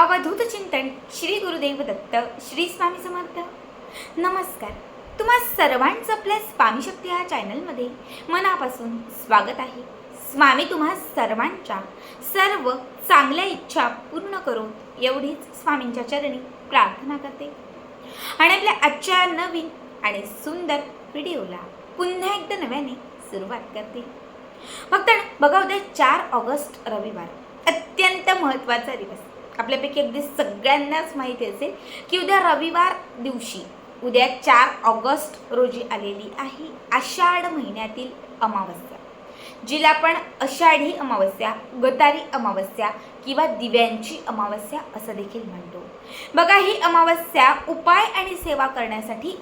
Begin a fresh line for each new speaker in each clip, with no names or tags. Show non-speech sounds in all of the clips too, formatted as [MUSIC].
अवधूत चिंतन श्री गुरुदेव दत्त श्री स्वामी समर्थ. नमस्कार. तुम्हा सर्वांचं आपल्या स्वामी शक्ती ह्या चॅनलमध्ये मनापासून स्वागत आहे. स्वामी तुम्हा सर्वांच्या सर्व चांगल्या इच्छा पूर्ण करून एवढीच स्वामींच्या चरणी प्रार्थना करते. आणि आपल्या आजच्या नवीन आणि सुंदर व्हिडिओला पुन्हा एकदा नव्याने सुरुवात करते. फक्त बघा उद्या चार ऑगस्ट रविवार. अत्यंत महत्त्वाचा दिवस. आपल्यापैकी अगदी सगळ्यांनाच माहिती असेल की उद्या रविवार दिवशी उद्या चार ऑगस्ट रोजी आलेली आहे आषाढ महिन्यातील अमावस्या. जिला आपण आषाढी अमावस्या गतारी अमावस्या किंवा दिव्यांची अमावस्या असं देखील म्हणतो. बघा ही अमावस्या उपाय आणि सेवा करण्यासाठी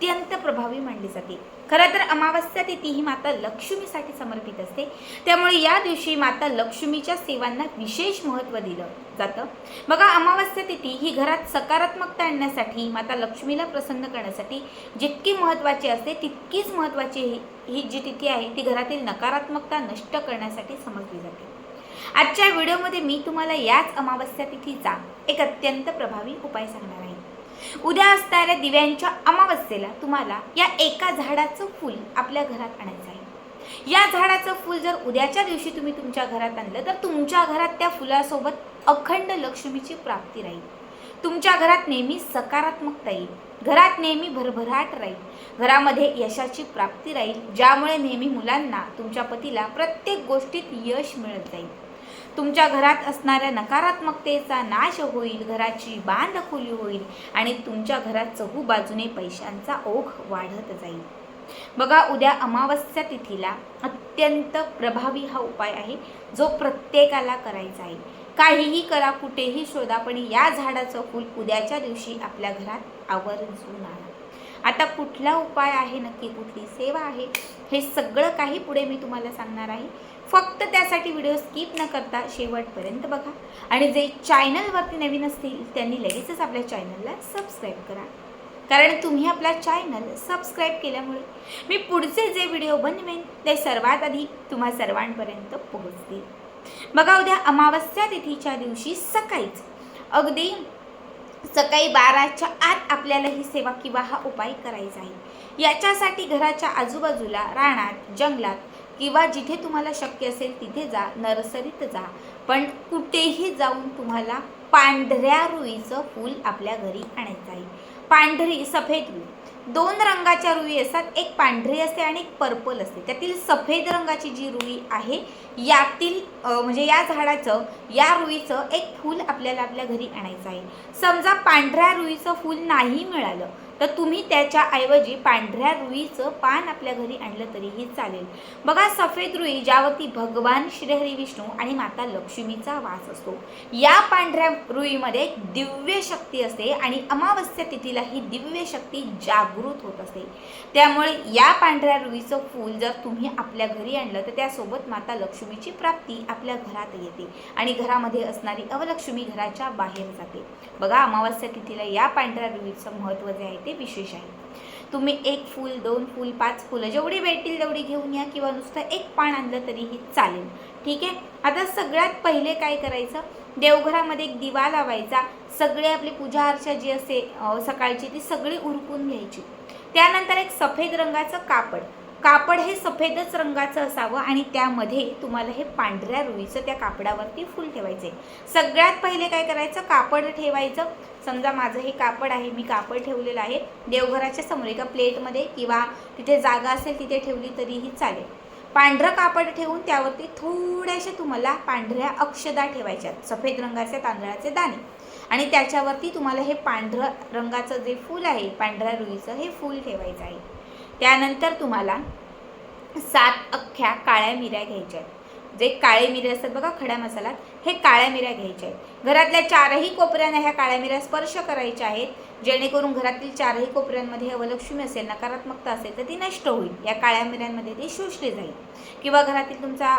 अत्यंत प्रभावी मानली जाते. खरं तर अमावस्या तिथी ही माता लक्ष्मीसाठी समर्पित असते. त्यामुळे या दिवशी माता लक्ष्मीच्या सेवांना विशेष महत्त्व दिलं जातं. बघा अमावस्या तिथी ही घरात सकारात्मकता आणण्यासाठी माता लक्ष्मीला प्रसन्न करण्यासाठी जितकी महत्त्वाची असते तितकीच महत्त्वाची ही ही जी तिथी आहे ती घरातील नकारात्मकता नष्ट करण्यासाठी समजली जाते. आजच्या व्हिडिओमध्ये मी तुम्हाला याच अमावस्या तिथीचा एक अत्यंत प्रभावी उपाय सांगणार आहे. उद्या असणाऱ्या दिव्यांच्या अमावस्येला तुम्हाला या एका झाडाचं फूल आपल्या घरात आणायचं आहे. या झाडाचं फूल जर उद्याच्या दिवशी तुम्ही तुमच्या घरात आणलं तर तुमच्या घरात त्या फुलासोबत अखंड लक्ष्मीची प्राप्ती राहील. तुमच्या घरात नेहमी सकारात्मकता येईल. घरात नेहमी भरभराट राहील. घरामध्ये यशाची प्राप्ती राहील ज्यामुळे नेहमी मुलांना तुमच्या पतीला प्रत्येक गोष्टीत यश मिळत जाईल. तुमच्या घरात असणाऱ्या नकारात्मकतेचा नाश होईल घराची बांध खुली होईल आणि तुमच्या घरात चहू बाजूने पैशांचा ओघ वाढत जाईल. बघा उद्या अमावस्या तिथीला अत्यंत प्रभावी हा उपाय आहे जो प्रत्येकाला करायचा आहे. काहीही करा कुठेही शोधा पण या झाडाचं फूल उद्याच्या दिवशी आपल्या घरात आवर्जून आणा. आता कुठला उपाय आहे नक्की कुठली सेवा आहे हे सगळं काही पुढे मी तुम्हाला सांगणार आहे. फक्त त्यासाठी व्हिडिओ स्किप न करता शेवटपर्यंत बघा. आणि जे चॅनलवरती नवीन असतील त्यांनी लगेचच आपल्या चॅनलला सबस्क्राईब करा. कारण तुम्ही आपला चॅनल सबस्क्राईब केल्यामुळे मी पुढचे जे व्हिडिओ बनवेन ते सर्वात आधी तुम्हा सर्वांपर्यंत पोहोचतील. बघा उद्या अमावस्या तिथीच्या दिवशी सकाळीच. अगदी सकाळी बाराच्या आत आपल्याला ही सेवा किंवा हा उपाय करायचा आहे. याच्यासाठी घराच्या आजूबाजूला रानात जंगलात किंवा जिथे तुम्हाला शक्य असेल तिथे जा नर्सरीत जा. पण कुठेही जाऊन तुम्हाला पांढऱ्या रुईचं फूल आपल्या घरी आणायचं आहे. पांढरी सफेद रुई. दोन रंगाच्या रुई असतात. एक पांढरी असते आणि एक पर्पल असते. त्यातील सफेद रंगाची जी रुई आहे यातील म्हणजे या झाडाचं या रुईचं एक फूल आपल्याला आपल्या घरी आणायचं आहे. समजा पांढऱ्या रुईचं फूल नाही मिळालं तर तुम्ही त्याच्याऐवजी पांढऱ्या रुईचं पान आपल्या घरी आणलं तरीही चालेल. बघा सफेद रुई ज्यावरती भगवान श्रीहरी विष्णू आणि माता लक्ष्मीचा वास असतो. या पांढऱ्या रुईमध्ये दिव्य शक्ती असते आणि अमावस्या तिथीला ही दिव्य शक्ती जागृत होत असते. त्यामुळे या पांढऱ्या रुईचं फूल जर तुम्ही आपल्या घरी आणलं तर त्यासोबत माता लक्ष्मीची प्राप्ती आपल्या घरात येते आणि घरामध्ये असणारी अवलक्ष्मी घराच्या बाहेर जाते. बघा अमावस्या तिथीला या पांढऱ्या रुईचं महत्त्व जे आहे ते विशेष आहे. तुम्ही एक फूल दोन फूल पाच फुलं जेवढी भेटतील तेवढी घेऊन या किंवा नुसतं एक पान आणलं तरीही चालेल. ठीक आहे? आता सगळ्यात पहिले काय करायचं? देवघरामध्ये एक दिवा लावायचा. सगळी आपली पूजा अर्चा जी असते सकाळची ती सगळी उरकून घ्यायची. त्यानंतर एक सफेद रंगाचं कापड. कापड हे सफेदच रंगाचं असावं आणि त्यामध्ये तुम्हाला हे पांढऱ्या रुईचं त्या कापडावरती फूल ठेवायचे. सगळ्यात पहिले काय करायचं? कापड ठेवायचं. समजा माझं हे कापड आहे मी कापड ठेवलेलं आहे. देवघराच्या समोर एका प्लेटमध्ये किंवा तिथे जागा असेल तिथे ठेवली तरीही चालेल. पांढरं कापड ठेवून त्यावरती थोड्याशा तुम्हाला पांढऱ्या अक्षदा ठेवायच्या. सफेद रंगाचे तांदळाचे दाणे. आणि त्याच्यावरती तुम्हाला हे पांढरं रंगाचं जे फूल आहे पांढऱ्या रुईचं हे फूल ठेवायचं आहे. त्यानंतर तुम्हाला सात अख्ख्या काळ्या मिऱ्या घ्यायच्या आहेत. जे काळे मिरे असतात बघा खड्या मसाल्यात हे काळ्या मिऱ्या घ्यायच्या आहेत. घरातल्या चारही कोपऱ्यांना ह्या काळ्या मिऱ्या स्पर्श करायच्या आहेत. जेणेकरून घरातील चारही कोपऱ्यांमध्ये अवलक्ष्मी असेल नकारात्मकता असेल तर ती नष्ट होईल. या काळ्या मिऱ्यांमध्ये ती शोषली जाईल. किंवा घरातील तुमचा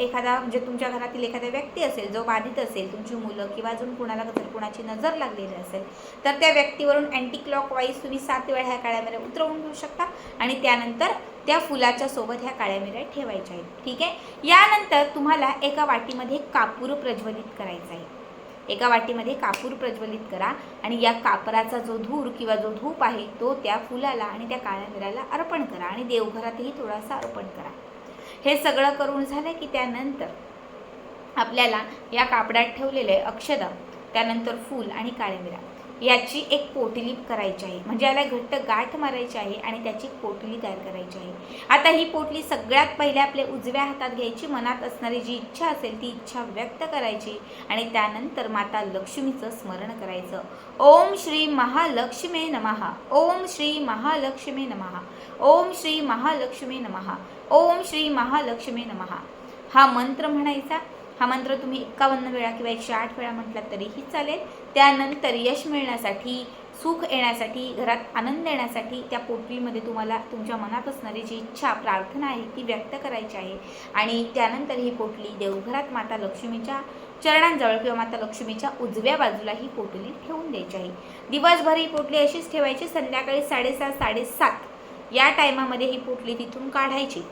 एखादा म्हणजे तुमच्या घरातील एखादा व्यक्ती असेल जो बाधित असेल तुमची मुलं किंवा अजून कुणाला जर कुणाची नजर लागलेली असेल तर त्या व्यक्तीवरून अँटी क्लॉक वाईज तुम्ही सात वेळा ह्या काळ्या मिऱ्या उतरवून घेऊ शकता आणि त्यानंतर त्या फुलाच्या सोबत ह्या काळ्या मिऱ्या ठेवायच्या आहेत. ठीक आहे? यानंतर तुम्हाला एका वाटीमध्ये कापूर प्रज्वलित करायचं आहे. एका वाटीमध्ये कापूर प्रज्वलित करा आणि या कापराचा जो धूर किंवा जो धूप आहे तो त्या फुलाला आणि त्या काळ्या मिऱ्याला अर्पण करा आणि देवघरातही थोडासा अर्पण करा. हे सगळं करून झालं की त्यानंतर आपल्याला या कापडात ठेवलेले अक्षदा त्यानंतर फूल आणि काळ्या मिरा याची एक पोटली करायची आहे. म्हणजे याला घट्ट गाठ मारायची आहे आणि त्याची पोटली तयार करायची आहे. आता ही पोटली सगळ्यात पहिले आपल्या उजव्या हातात घ्यायची. मनात असणारी जी इच्छा असेल ती इच्छा व्यक्त करायची आणि त्यानंतर माता लक्ष्मीचं स्मरण करायचं. ओम श्री महालक्ष्मी नमहा ओम श्री महालक्ष्मी नमहा ओम श्री महालक्ष्मी नमहा ओम श्री महालक्ष्मी नमहा हा मंत्र म्हणायचा. हा मंत्र तुम्ही एकावन्न वेळा किंवा एकशे आठ वेळा म्हटलात तरीही चालेल. त्यानंतर यश मिळण्यासाठी सुख येण्यासाठी घरात आनंद येण्यासाठी त्या पोटलीमध्ये तुम्हाला तुमच्या मनात असणारी जी इच्छा प्रार्थना आहे ती व्यक्त करायची आहे. आणि त्यानंतर ही पोटली देवघरात माता लक्ष्मीच्या चरणांजवळ किंवा माता लक्ष्मीच्या उजव्या बाजूला ही पोटली ठेवून द्यायची आहे. दिवसभर ही पोटली अशीच ठेवायची संध्याकाळी साडेसहा साडेसात या टायमामध्ये ही पोटली तिथून काढायची.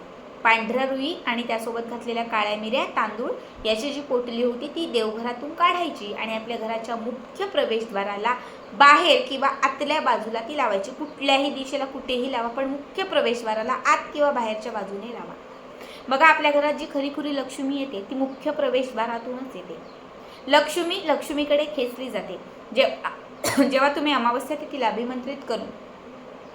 पांढऱ्या रुई आणि त्यासोबत घातलेल्या काळ्या मिऱ्या तांदूळ याची जी पोटली होती ती देवघरातून काढायची आणि आपल्या घराच्या मुख्य प्रवेशद्वाराला बाहेर किंवा आतल्या बाजूला ती लावायची. कुठल्याही दिशेला कुठेही लावा पण मुख्य प्रवेशद्वाराला आत किंवा बाहेरच्या बाजूने लावा. बघा आपल्या घरात जी खरीखुरी लक्ष्मी येते ती मुख्य प्रवेशद्वारातूनच येते. लक्ष्मी लक्ष्मीकडे खेचली जाते. जे [COUGHS] जेव्हा तुम्ही अमावस्या तिथीला अभिमंत्रित करून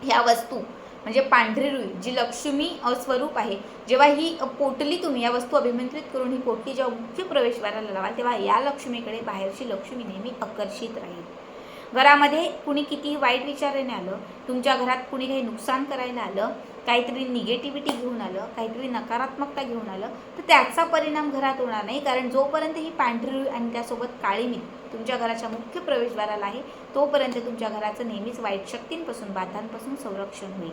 ह्या वस्तू म्हणजे पांढरी रुई जी लक्ष्मी स्वरूप आहे. जेव्हा ही पोटली तुम्ही या वस्तू अभिमंत्रित करून ही पोटली जेव्हा मुख्य प्रवेशद्वाराला लावाल तेव्हा या लक्ष्मीकडे बाहेरची लक्ष्मी नेहमी आकर्षित राहील. घरामध्ये कुणी किती वाईट विचाराने आलं तुमच्या घरात कुणी काही नुकसान करायला आलं काहीतरी निगेटिव्हिटी घेऊन आलं काहीतरी नकारात्मकता घेऊन आलं तर त्याचा परिणाम घरात होणार नाही. कारण जोपर्यंत ही पांढरी आणि त्यासोबत काळी मीठ तुमच्या घराच्या मुख्य प्रवेशद्वाराला आहे तोपर्यंत तुमच्या घराचं नेहमीच वाईट शक्तींपासून बाधांपासून संरक्षण होईल.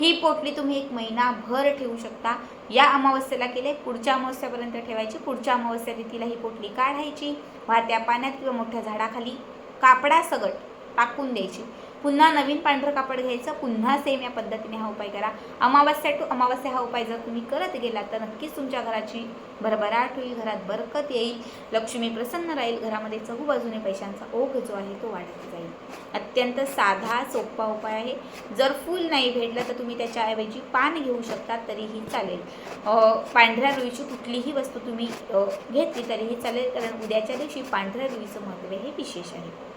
ही पोटली तुम्ही एक महिनाभर ठेवू शकता. या अमावस्येला केले पुढच्या अमावस्यापर्यंत ठेवायची. पुढच्या अमावस्या तिथीला ही पोटली काढायची. वाहत्या पाण्यात किंवा मोठ्या झाडाखाली. कापडासगट टाकून द्यायची. पुन्हा नवीन पांढरं कापड घ्यायचं पुन्हा सेम या पद्धतीने हा उपाय करा. अमावस्या टू अमावस्या हा उपाय जर तुम्ही करत गेला तर नक्कीच तुमच्या घराची भरभराट होईल घरात बरकत येईल. लक्ष्मी प्रसन्न राहील घरामध्ये चहूबाजूने पैशांचा ओघ जो आहे तो वाढत जाईल. अत्यंत साधा सोपा उपाय आहे. जर फूल नाही भेटलं तर तुम्ही त्याच्याऐवजी पान घेऊ शकता तरीही चालेल. पांढऱ्या रुईची कुठलीही वस्तू तुम्ही घेतली तरीही चालेल कारण उद्याच्या दिवशी पांढऱ्या रुईचं महत्त्व हे विशेष आहे.